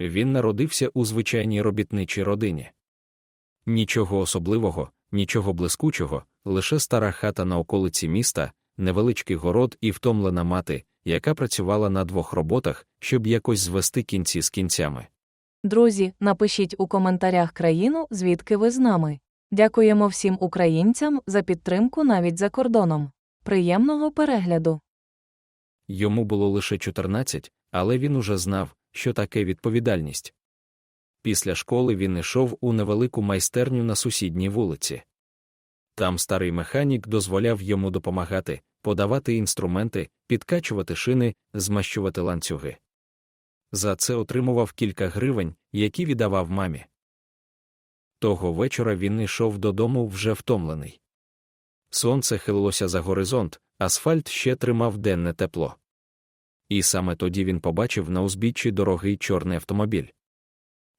Він народився у звичайній робітничій родині. Нічого особливого, нічого блискучого, лише стара хата на околиці міста, невеличкий город і втомлена мати, яка працювала на двох роботах, щоб якось звести кінці з кінцями. Друзі, напишіть у коментарях країну, звідки ви з нами. Дякуємо всім українцям за підтримку навіть за кордоном. Приємного перегляду! Йому було лише 14, але він уже знав, що таке відповідальність. Після школи він йшов у невелику майстерню на сусідній вулиці. Там старий механік дозволяв йому допомагати, подавати інструменти, підкачувати шини, змащувати ланцюги. За це отримував кілька гривень, які віддавав мамі. Того вечора він йшов додому вже втомлений. Сонце хилилося за горизонт, асфальт ще тримав денне тепло. І саме тоді він побачив на узбіччі дорогий чорний автомобіль.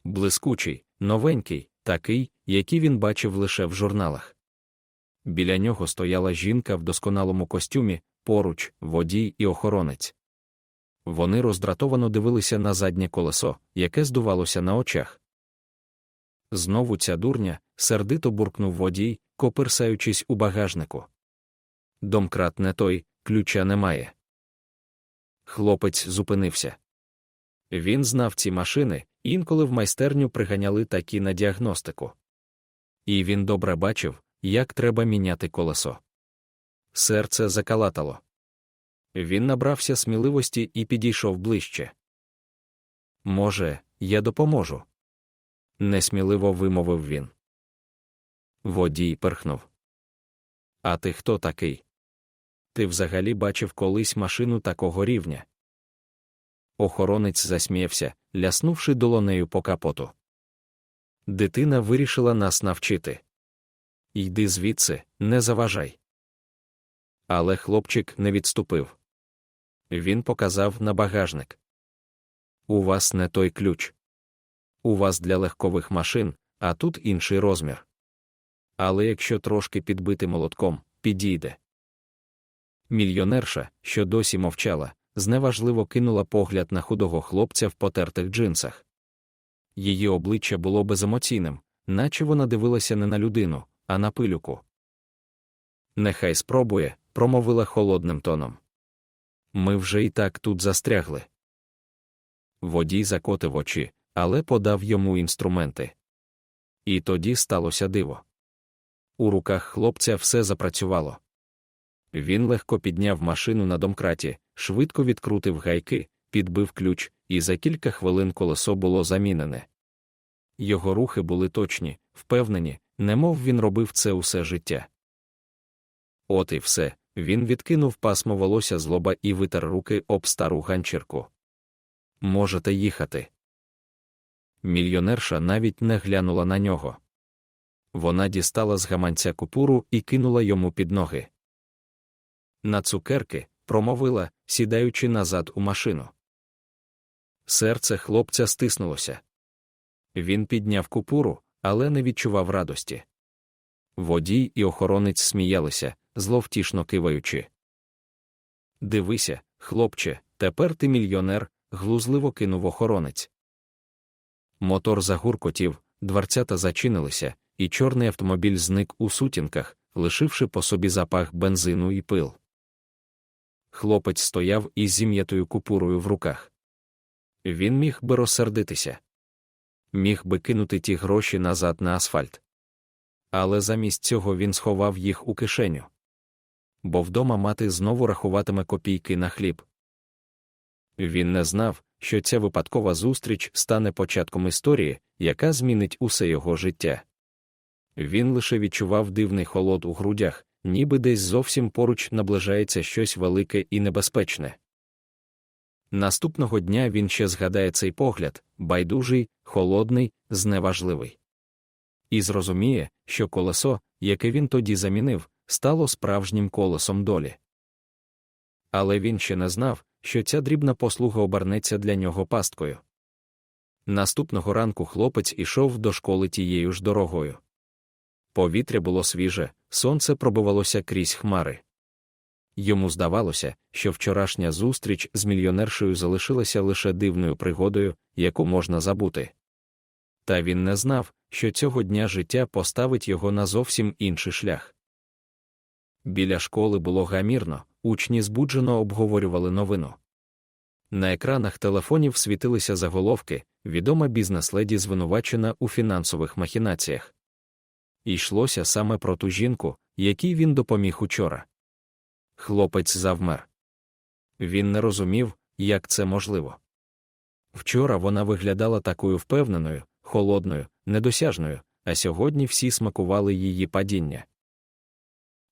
Блискучий, новенький, такий, який він бачив лише в журналах. Біля нього стояла жінка в досконалому костюмі, поруч, водій і охоронець. Вони роздратовано дивилися на заднє колесо, яке здувалося на очах. Знову ця дурня, сердито буркнув водій, коперсаючись у багажнику. Домкрат не той, ключа немає. Хлопець зупинився. Він знав ці машини, інколи в майстерню приганяли такі на діагностику. І він добре бачив, як треба міняти колесо. Серце закалатало. Він набрався сміливості і підійшов ближче. Може, я допоможу? несміливо вимовив він. Водій перхнув. А ти хто такий? Ти взагалі бачив колись машину такого рівня? Охоронець засміявся, ляснувши долонею по капоту. Дитина вирішила нас навчити. Йди звідси, не заважай. Але хлопчик не відступив. Він показав на багажник. У вас не той ключ. У вас для легкових машин, а тут інший розмір. Але якщо трошки підбити молотком, підійде. Мільйонерша, що досі мовчала, зневажливо кинула погляд на худого хлопця в потертих джинсах. Її обличчя було беземоційним, наче вона дивилася не на людину, а на пилюку. Нехай спробує, промовила холодним тоном. Ми вже і так тут застрягли. Водій закотив очі, але подав йому інструменти. І тоді сталося диво. У руках хлопця все запрацювало. Він легко підняв машину на домкраті, швидко відкрутив гайки, підбив ключ, і за кілька хвилин колесо було замінене. Його рухи були точні, впевнені, немов він робив це усе життя. От і все, він відкинув пасмо волосся з лоба і витер руки об стару ганчірку. Можете їхати. Мільйонерша навіть не глянула на нього. Вона дістала з гаманця купуру і кинула йому під ноги. На цукерки промовила, сідаючи назад у машину. Серце хлопця стиснулося. Він підняв купуру, але не відчував радості. Водій і охоронець сміялися, зловтішно киваючи. Дивися, хлопче, тепер ти мільйонер, глузливо кинув охоронець. Мотор загуркотів, дверцята зачинилися, і чорний автомобіль зник у сутінках, лишивши по собі запах бензину і пил. Хлопець стояв із зім'ятою купурою в руках. Він міг би розсердитися, міг би кинути ті гроші назад на асфальт. Але замість цього він сховав їх у кишеню. Бо вдома мати знову рахуватиме копійки на хліб. Він не знав, що ця випадкова зустріч стане початком історії, яка змінить усе його життя. Він лише відчував дивний холод у грудях, ніби десь зовсім поруч наближається щось велике і небезпечне. Наступного дня він ще згадає цей погляд байдужий, холодний, зневажливий. І зрозуміє, що колесо, яке він тоді замінив, стало справжнім колесом долі. Але він ще не знав, що ця дрібна послуга обернеться для нього пасткою. Наступного ранку хлопець ішов до школи тією ж дорогою. Повітря було свіже, сонце пробивалося крізь хмари. Йому здавалося, що вчорашня зустріч з мільйонершею залишилася лише дивною пригодою, яку можна забути. Та він не знав, що цього дня життя поставить його на зовсім інший шлях. Біля школи було гамірно, учні збуджено обговорювали новину. На екранах телефонів світилися заголовки, відома бізнес-леді звинувачена у фінансових махінаціях. Йшлося саме про ту жінку, якій він допоміг учора. Хлопець завмер. Він не розумів, як це можливо. Вчора вона виглядала такою впевненою, холодною, недосяжною, а сьогодні всі смакували її падіння.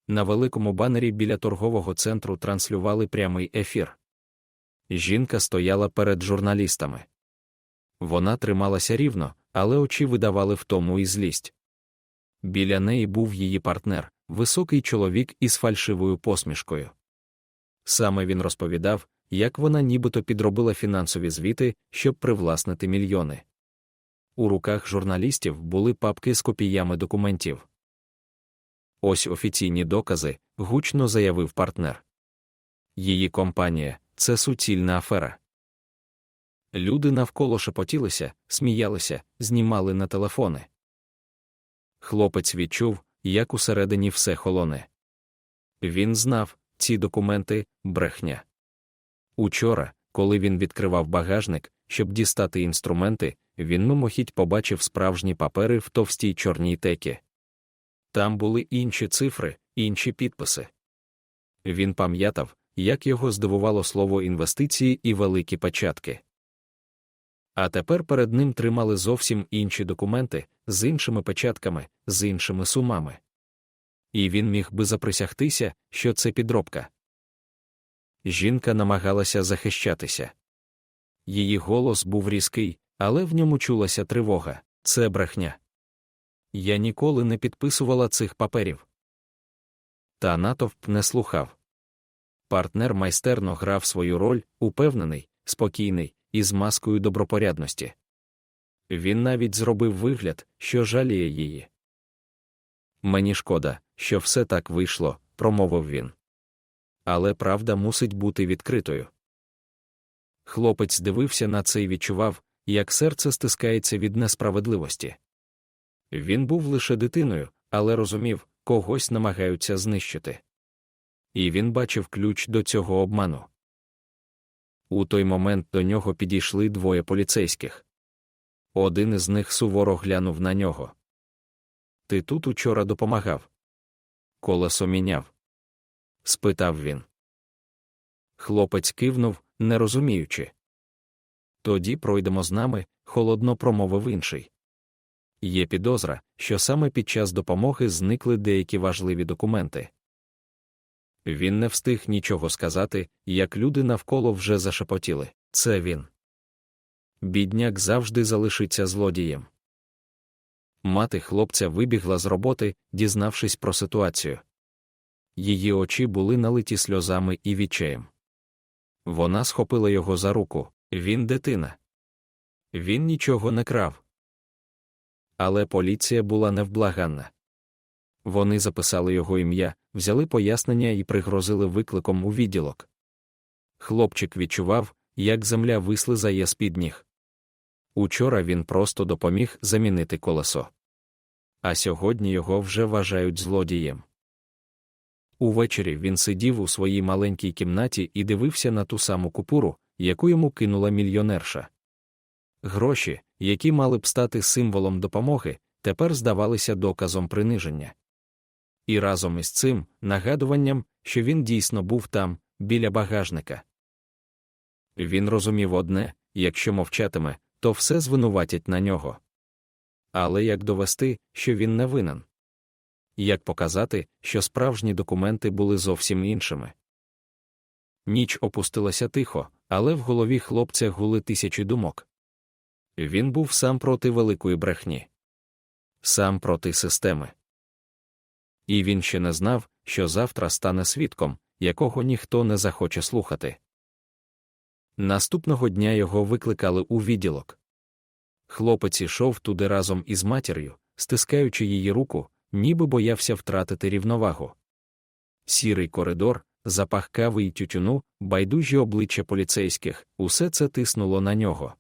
На великому банері біля торгового центру транслювали прямий ефір. Жінка стояла перед журналістами. Вона трималася рівно, але очі видавали втому і злість. Біля неї був її партнер, високий чоловік із фальшивою посмішкою. Саме він розповідав, як вона нібито підробила фінансові звіти, щоб привласнити мільйони. У руках журналістів були папки з копіями документів. Ось офіційні докази, гучно заявив партнер. Її компанія це суцільна афера. Люди навколо шепотілися, сміялися, знімали на телефони. Хлопець відчув, як усередині все холоне. Він знав, ці документи брехня. Учора, коли він відкривав багажник, щоб дістати інструменти, він мимохідь побачив справжні папери в товстій чорній текі. Там були інші цифри, інші підписи. Він пам'ятав, як його здивувало слово інвестиції і великі початки. А тепер перед ним тримали зовсім інші документи, з іншими печатками, з іншими сумами. І він міг би заприсягтися, що це підробка. Жінка намагалася захищатися. Її голос був різкий, але в ньому чулася тривога це брехня. Я ніколи не підписувала цих паперів. Та натовп не слухав. Партнер майстерно грав свою роль, упевнений, спокійний, із маскою добропорядності. Він навіть зробив вигляд, що жаліє її. Мені шкода, що все так вийшло, промовив він. Але правда мусить бути відкритою. Хлопець дивився на це і відчував, як серце стискається від несправедливості. Він був лише дитиною, але розумів, когось намагаються знищити. І він бачив ключ до цього обману. У той момент до нього підійшли двоє поліцейських. Один із них суворо глянув на нього. Ти тут учора допомагав? Колесо міняв? спитав він. Хлопець кивнув, не розуміючи. Тоді пройдемо з нами, холодно промовив інший. Є підозра, що саме під час допомоги зникли деякі важливі документи. Він не встиг нічого сказати, як люди навколо вже зашепотіли це він. Бідняк завжди залишиться злодієм. Мати хлопця вибігла з роботи, дізнавшись про ситуацію. Її очі були налиті сльозами і відчаєм. Вона схопила його за руку він дитина. Він нічого не крав. Але поліція була невблаганна. Вони записали його ім'я, взяли пояснення і пригрозили викликом у відділок. Хлопчик відчував, як земля вислизає з-під ніг. Учора він просто допоміг замінити колесо. А сьогодні його вже вважають злодієм. Увечері він сидів у своїй маленькій кімнаті і дивився на ту саму купуру, яку йому кинула мільйонерша. Гроші, які мали б стати символом допомоги, тепер здавалися доказом приниження. І разом із цим нагадуванням, що він дійсно був там, біля багажника. Він розумів одне якщо мовчатиме, то все звинуватять на нього. Але як довести, що він не винен? Як показати, що справжні документи були зовсім іншими? Ніч опустилася тихо, але в голові хлопця гули тисячі думок. Він був сам проти великої брехні, сам проти системи. І він ще не знав, що завтра стане свідком, якого ніхто не захоче слухати. Наступного дня його викликали у відділок. Хлопець ішов туди разом із матір'ю, стискаючи її руку, ніби боявся втратити рівновагу. Сірий коридор, запах кави й тютюну, байдужі обличчя поліцейських, усе це тиснуло на нього.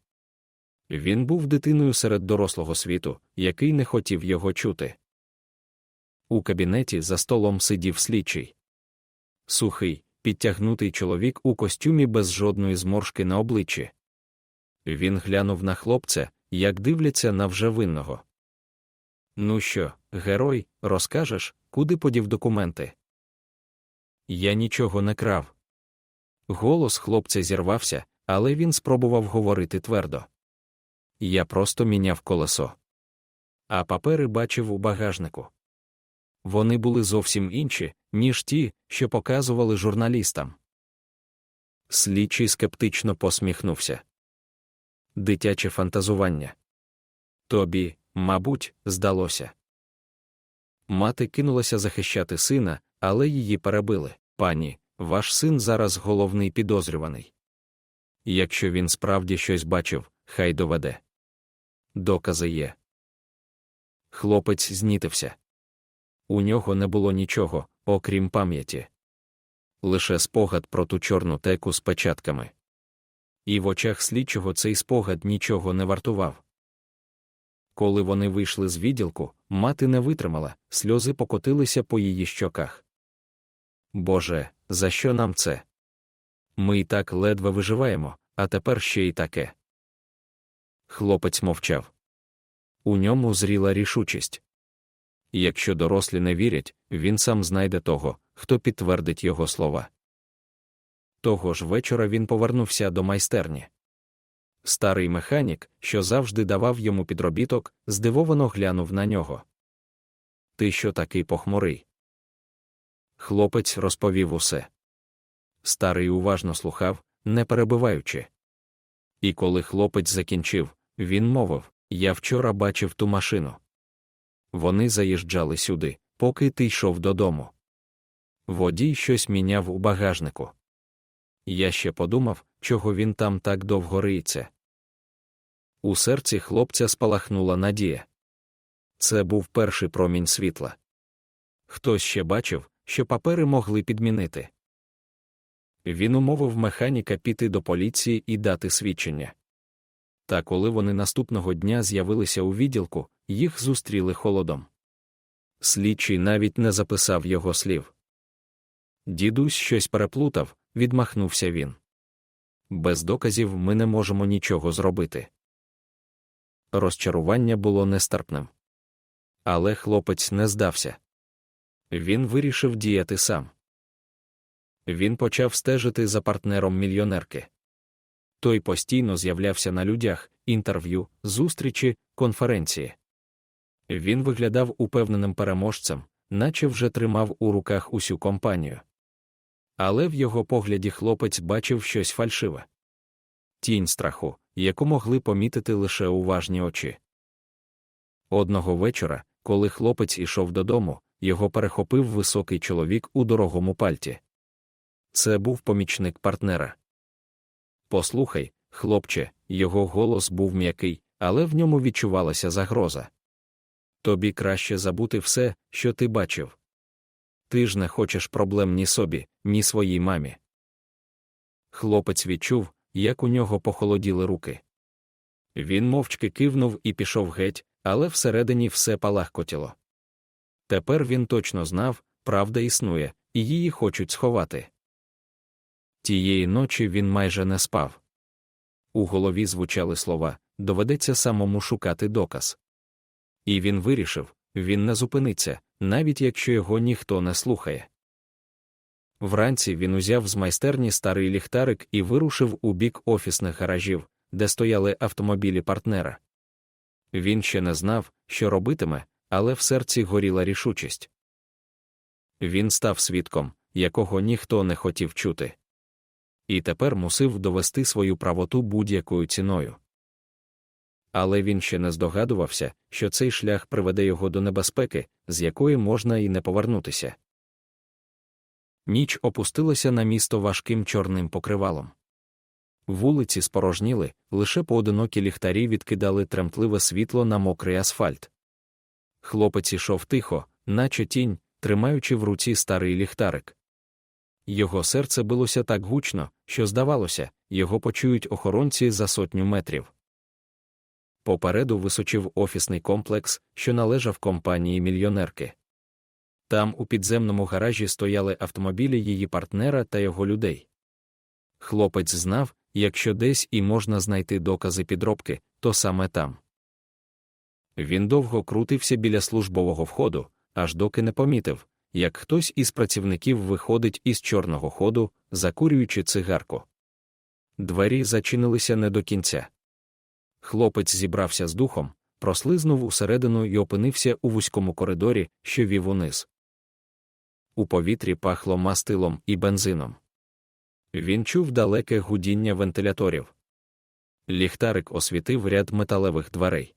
Він був дитиною серед дорослого світу, який не хотів його чути. У кабінеті за столом сидів слідчий. Сухий, підтягнутий чоловік у костюмі без жодної зморшки на обличчі. Він глянув на хлопця, як дивляться на вже винного. Ну що, герой, розкажеш, куди подів документи? Я нічого не крав. Голос хлопця зірвався, але він спробував говорити твердо. Я просто міняв колесо. А папери бачив у багажнику. Вони були зовсім інші, ніж ті, що показували журналістам. Слідчий скептично посміхнувся. Дитяче фантазування. Тобі, мабуть, здалося. Мати кинулася захищати сина, але її перебили. Пані, ваш син зараз головний підозрюваний. Якщо він справді щось бачив, хай доведе. Докази є. Хлопець знітився. У нього не було нічого, окрім пам'яті. Лише спогад про ту чорну теку з печатками. І в очах слідчого цей спогад нічого не вартував. Коли вони вийшли з відділку, мати не витримала, сльози покотилися по її щоках. Боже, за що нам це? Ми й так ледве виживаємо, а тепер ще й таке. Хлопець мовчав. У ньому зріла рішучість. Якщо дорослі не вірять, він сам знайде того, хто підтвердить його слова. Того ж вечора він повернувся до майстерні. Старий механік, що завжди давав йому підробіток, здивовано глянув на нього. Ти що такий похмурий? Хлопець розповів усе. Старий уважно слухав, не перебиваючи. І коли хлопець закінчив, він мовив Я вчора бачив ту машину. Вони заїжджали сюди, поки ти йшов додому. Водій щось міняв у багажнику. Я ще подумав, чого він там так довго риється. У серці хлопця спалахнула надія. Це був перший промінь світла. Хтось ще бачив, що папери могли підмінити. Він умовив механіка піти до поліції і дати свідчення. Та коли вони наступного дня з'явилися у відділку, їх зустріли холодом. Слідчий навіть не записав його слів. Дідусь щось переплутав, відмахнувся він. Без доказів ми не можемо нічого зробити. Розчарування було нестерпним. Але хлопець не здався. Він вирішив діяти сам. Він почав стежити за партнером мільйонерки. Той постійно з'являвся на людях, інтерв'ю, зустрічі, конференції. Він виглядав упевненим переможцем, наче вже тримав у руках усю компанію. Але в його погляді хлопець бачив щось фальшиве тінь страху, яку могли помітити лише уважні очі. Одного вечора, коли хлопець ішов додому, його перехопив високий чоловік у дорогому пальті. Це був помічник партнера. Послухай, хлопче, його голос був м'який, але в ньому відчувалася загроза. Тобі краще забути все, що ти бачив. Ти ж не хочеш проблем ні собі, ні своїй мамі. Хлопець відчув, як у нього похолоділи руки. Він мовчки кивнув і пішов геть, але всередині все палахкотіло. Тепер він точно знав, правда існує, і її хочуть сховати. Тієї ночі він майже не спав. У голові звучали слова доведеться самому шукати доказ. І він вирішив він не зупиниться, навіть якщо його ніхто не слухає. Вранці він узяв з майстерні старий ліхтарик і вирушив у бік офісних гаражів, де стояли автомобілі партнера. Він ще не знав, що робитиме, але в серці горіла рішучість. Він став свідком, якого ніхто не хотів чути. І тепер мусив довести свою правоту будь-якою ціною. Але він ще не здогадувався, що цей шлях приведе його до небезпеки, з якої можна і не повернутися. Ніч опустилася на місто важким чорним покривалом. Вулиці спорожніли, лише поодинокі ліхтарі відкидали тремтливе світло на мокрий асфальт. Хлопець ішов тихо, наче тінь, тримаючи в руці старий ліхтарик. його серце билося так гучно, що, здавалося, його почують охоронці за сотню метрів. Попереду височив офісний комплекс, що належав компанії мільйонерки. Там у підземному гаражі стояли автомобілі її партнера та його людей. Хлопець знав, якщо десь і можна знайти докази підробки, то саме там. Він довго крутився біля службового входу, аж доки не помітив, як хтось із працівників виходить із чорного ходу, закурюючи цигарку. Двері зачинилися не до кінця. Хлопець зібрався з духом, прослизнув усередину і опинився у вузькому коридорі, що вів униз. У повітрі пахло мастилом і бензином. Він чув далеке гудіння вентиляторів. Ліхтарик освітив ряд металевих дверей.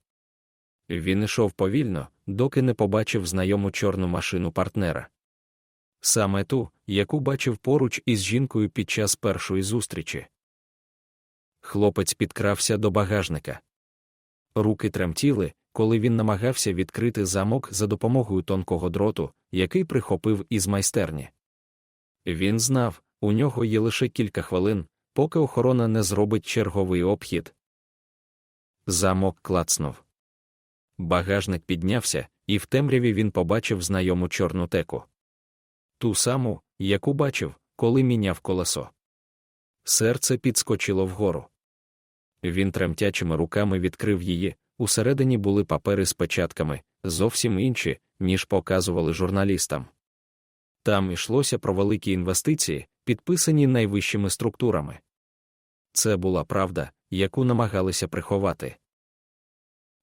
Він ішов повільно, доки не побачив знайому чорну машину партнера. Саме ту, яку бачив поруч із жінкою під час першої зустрічі. Хлопець підкрався до багажника. Руки тремтіли, коли він намагався відкрити замок за допомогою тонкого дроту, який прихопив із майстерні. Він знав, у нього є лише кілька хвилин, поки охорона не зробить черговий обхід. Замок клацнув. Багажник піднявся, і в темряві він побачив знайому чорну теку. Ту саму, яку бачив, коли міняв колесо. Серце підскочило вгору. Він тремтячими руками відкрив її, усередині були папери з печатками, зовсім інші, ніж показували журналістам. Там йшлося про великі інвестиції, підписані найвищими структурами. Це була правда, яку намагалися приховати.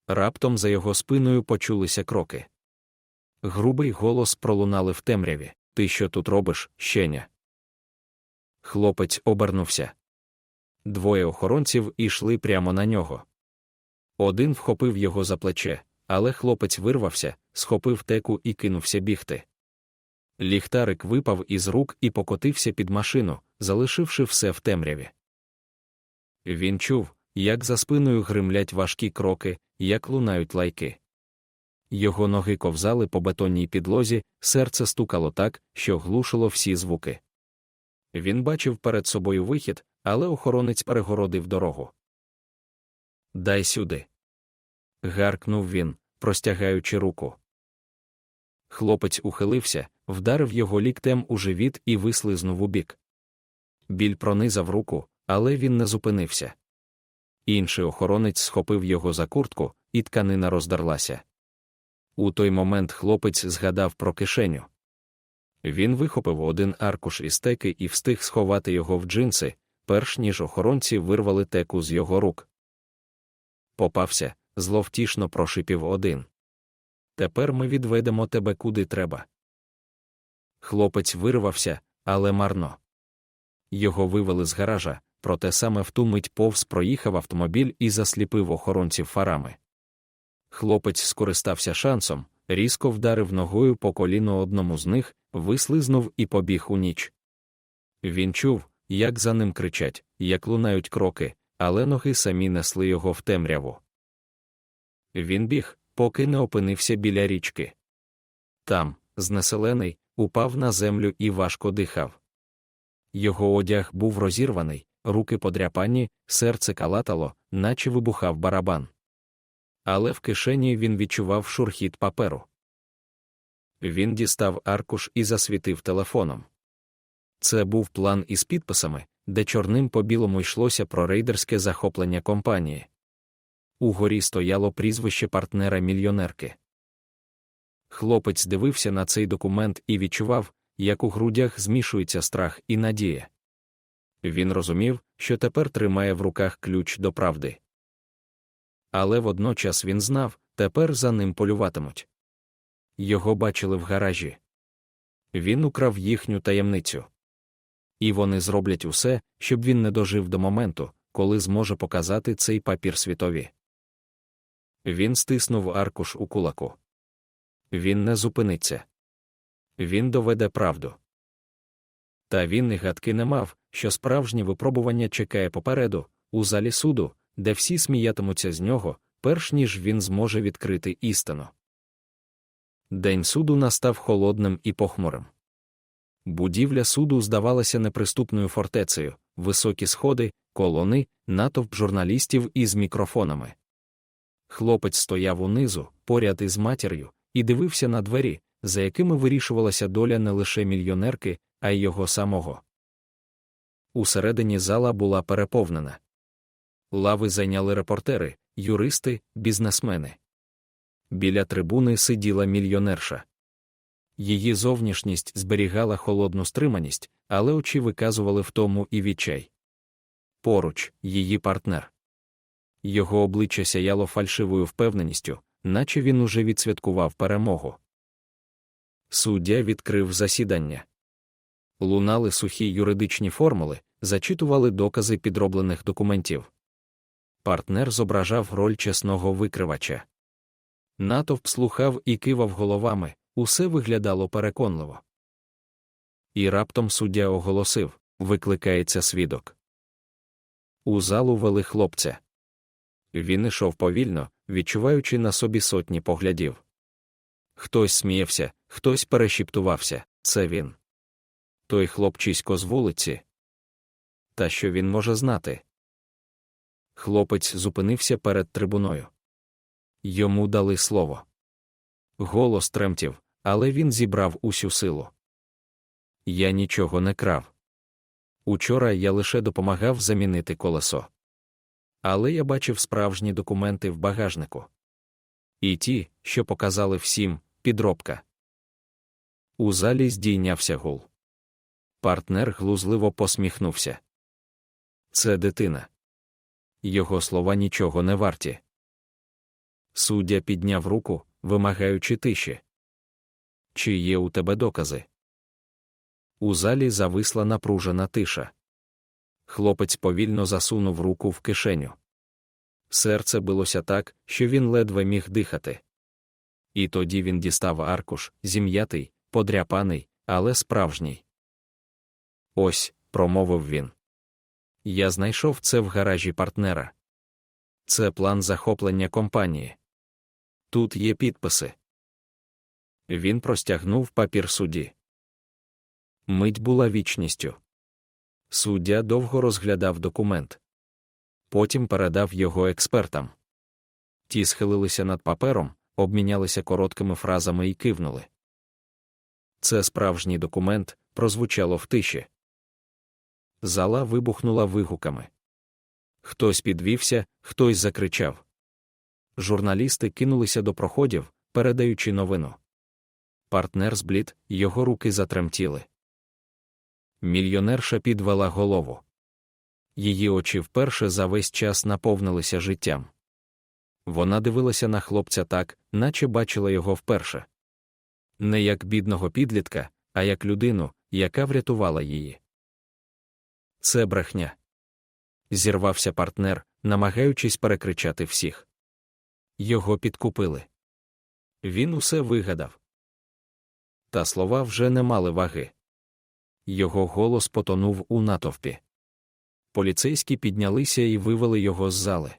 Раптом за його спиною почулися кроки. Грубий голос пролунали в темряві Ти що тут робиш, щеня? Хлопець обернувся. Двоє охоронців ішли прямо на нього. Один вхопив його за плече, але хлопець вирвався, схопив теку і кинувся бігти. Ліхтарик випав із рук і покотився під машину, залишивши все в темряві. Він чув, як за спиною гримлять важкі кроки, як лунають лайки. Його ноги ковзали по бетонній підлозі, серце стукало так, що глушило всі звуки. Він бачив перед собою вихід, але охоронець перегородив дорогу. Дай сюди. гаркнув він, простягаючи руку. Хлопець ухилився, вдарив його ліктем у живіт і вислизнув у бік. Біль пронизав руку, але він не зупинився. Інший охоронець схопив його за куртку, і тканина роздарлася. У той момент хлопець згадав про кишеню. Він вихопив один аркуш із теки і встиг сховати його в джинси, перш ніж охоронці вирвали теку з його рук. Попався, зловтішно прошипів один. Тепер ми відведемо тебе куди треба. Хлопець вирвався, але марно. Його вивели з гаража, проте саме в ту мить повз проїхав автомобіль і засліпив охоронців фарами. Хлопець скористався шансом, різко вдарив ногою по коліну одному з них, вислизнув і побіг у ніч. Він чув, як за ним кричать, як лунають кроки, але ноги самі несли його в темряву. Він біг, поки не опинився біля річки. Там, знеселений, упав на землю і важко дихав. Його одяг був розірваний, руки подряпані, серце калатало, наче вибухав барабан. Але в кишені він відчував шурхіт паперу. Він дістав аркуш і засвітив телефоном. Це був план із підписами, де чорним по білому йшлося про рейдерське захоплення компанії. Угорі стояло прізвище партнера мільйонерки. Хлопець дивився на цей документ і відчував, як у грудях змішується страх і надія. Він розумів, що тепер тримає в руках ключ до правди. Але водночас він знав, тепер за ним полюватимуть. Його бачили в гаражі. Він украв їхню таємницю. І вони зроблять усе, щоб він не дожив до моменту, коли зможе показати цей папір світові. Він стиснув аркуш у кулаку. Він не зупиниться. Він доведе правду. Та він і гадки не мав, що справжнє випробування чекає попереду, у залі суду, де всі сміятимуться з нього, перш ніж він зможе відкрити істину. День суду настав холодним і похмурим. Будівля суду здавалася неприступною фортецею, високі сходи, колони, натовп журналістів із мікрофонами. Хлопець стояв унизу, поряд із матір'ю, і дивився на двері, за якими вирішувалася доля не лише мільйонерки, а й його самого. Усередині зала була переповнена. Лави зайняли репортери, юристи, бізнесмени. Біля трибуни сиділа мільйонерша. Її зовнішність зберігала холодну стриманість, але очі виказували втому і відчай. Поруч її партнер. Його обличчя сяяло фальшивою впевненістю, наче він уже відсвяткував перемогу. Суддя відкрив засідання. Лунали сухі юридичні формули, зачитували докази підроблених документів. Партнер зображав роль чесного викривача. Натовп слухав і кивав головами, усе виглядало переконливо. І раптом суддя оголосив викликається свідок. У залу вели хлопця. Він ішов повільно, відчуваючи на собі сотні поглядів. Хтось сміявся, хтось перешіптувався це він. Той хлопчисько з вулиці. Та що він може знати? Хлопець зупинився перед трибуною. Йому дали слово. Голос тремтів, але він зібрав усю силу. Я нічого не крав. Учора я лише допомагав замінити колесо. Але я бачив справжні документи в багажнику. І ті, що показали всім, підробка. У залі здійнявся гул. Партнер глузливо посміхнувся. Це дитина. Його слова нічого не варті. Суддя підняв руку, вимагаючи тиші. Чи є у тебе докази? У залі зависла напружена тиша. Хлопець повільно засунув руку в кишеню. Серце билося так, що він ледве міг дихати. І тоді він дістав аркуш, зім'ятий, подряпаний, але справжній. Ось, промовив він. Я знайшов це в гаражі партнера. Це план захоплення компанії. Тут є підписи. Він простягнув папір судді. Мить була вічністю. Суддя довго розглядав документ. Потім передав його експертам. Ті схилилися над папером, обмінялися короткими фразами і кивнули. Це справжній документ прозвучало в тиші. Зала вибухнула вигуками. Хтось підвівся, хтось закричав. Журналісти кинулися до проходів, передаючи новину. Партнер зблід, його руки затремтіли. Мільйонерша підвела голову. Її очі вперше за весь час наповнилися життям. Вона дивилася на хлопця так, наче бачила його вперше. Не як бідного підлітка, а як людину, яка врятувала її. Це брехня. Зірвався партнер, намагаючись перекричати всіх. Його підкупили. Він усе вигадав. Та слова вже не мали ваги. Його голос потонув у натовпі. Поліцейські піднялися і вивели його з зали.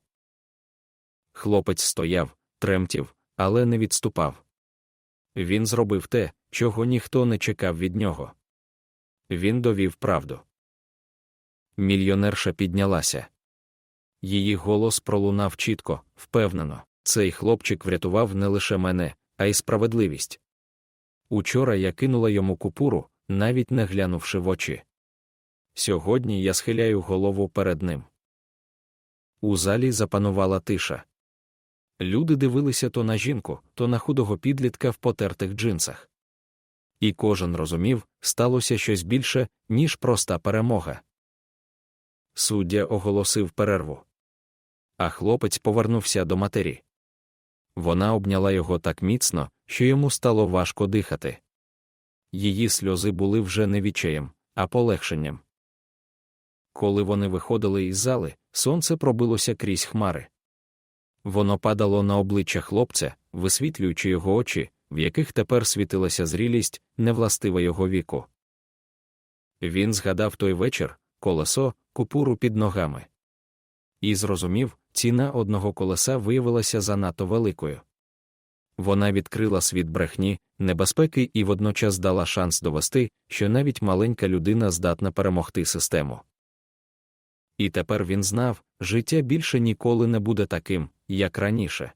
Хлопець стояв, тремтів, але не відступав. Він зробив те, чого ніхто не чекав від нього. Він довів правду. Мільйонерша піднялася. Її голос пролунав чітко, впевнено, цей хлопчик врятував не лише мене, а й справедливість. Учора я кинула йому купуру, навіть не глянувши в очі. Сьогодні я схиляю голову перед ним. У залі запанувала тиша. Люди дивилися то на жінку, то на худого підлітка в потертих джинсах. І кожен розумів, сталося щось більше, ніж проста перемога. Суддя оголосив перерву. А хлопець повернувся до матері. Вона обняла його так міцно, що йому стало важко дихати. Її сльози були вже не відчаєм, а полегшенням. Коли вони виходили із зали, сонце пробилося крізь хмари. Воно падало на обличчя хлопця, висвітлюючи його очі, в яких тепер світилася зрілість, невластива його віку. Він згадав той вечір, колесо, купуру під ногами. І зрозумів, ціна одного колеса виявилася занадто великою. Вона відкрила світ брехні, небезпеки і водночас дала шанс довести, що навіть маленька людина здатна перемогти систему. І тепер він знав, життя більше ніколи не буде таким, як раніше.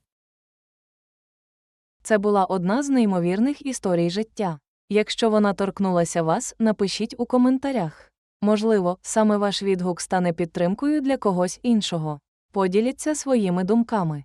Це була одна з неймовірних історій життя. Якщо вона торкнулася вас, напишіть у коментарях. Можливо, саме ваш відгук стане підтримкою для когось іншого. Поділіться своїми думками.